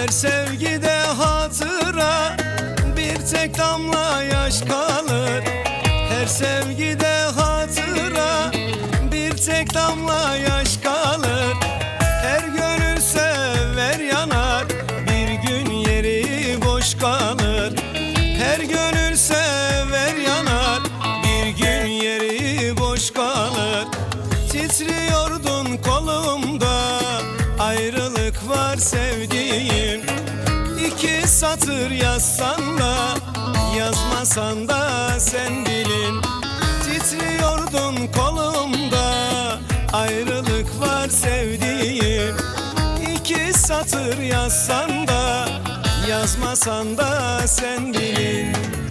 Her sevgide hatıra Bir tek damla yaş kalır. Her sevgide hatıra Bir tek damla yaş kalır. Her gönül sever yanar Bir gün yeri boş kalır. Her gönül sever yanar Bir gün yeri boş kalır. Titriyor satır yazsan da Yazmasan da sen bilin. Titriyordun kolumda Ayrılık var sevdiğim. İki satır yazsan da Yazmasan da sen bilin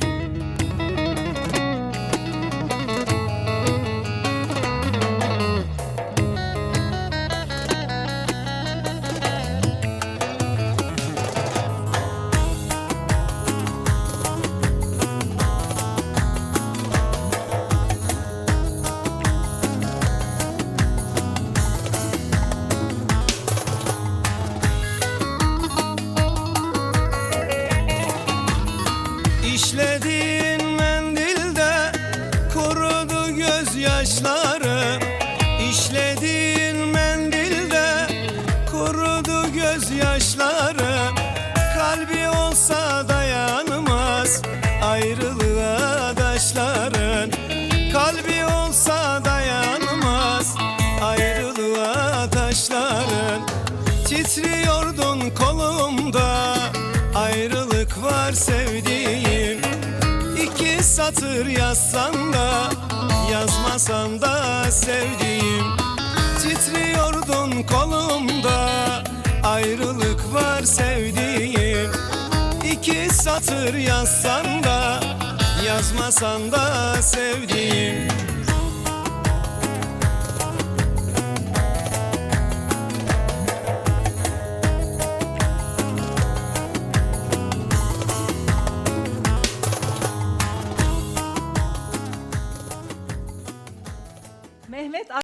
İşlediğin mendilde kurudu gözyaşları. İşlediğin mendilde kurudu gözyaşları. Kalbi olsa dayanmaz ayrılığa taşların. Kalbi olsa dayanmaz ayrılığa taşların. Titriyordun kolumda Ayrılık var sevdiğim satır yazsan da Yazmasan da sevdiğim. Titriyordun kolumda Ayrılık var sevdiğim. İki satır yazsan da Yazmasan da sevdiğim Mehmet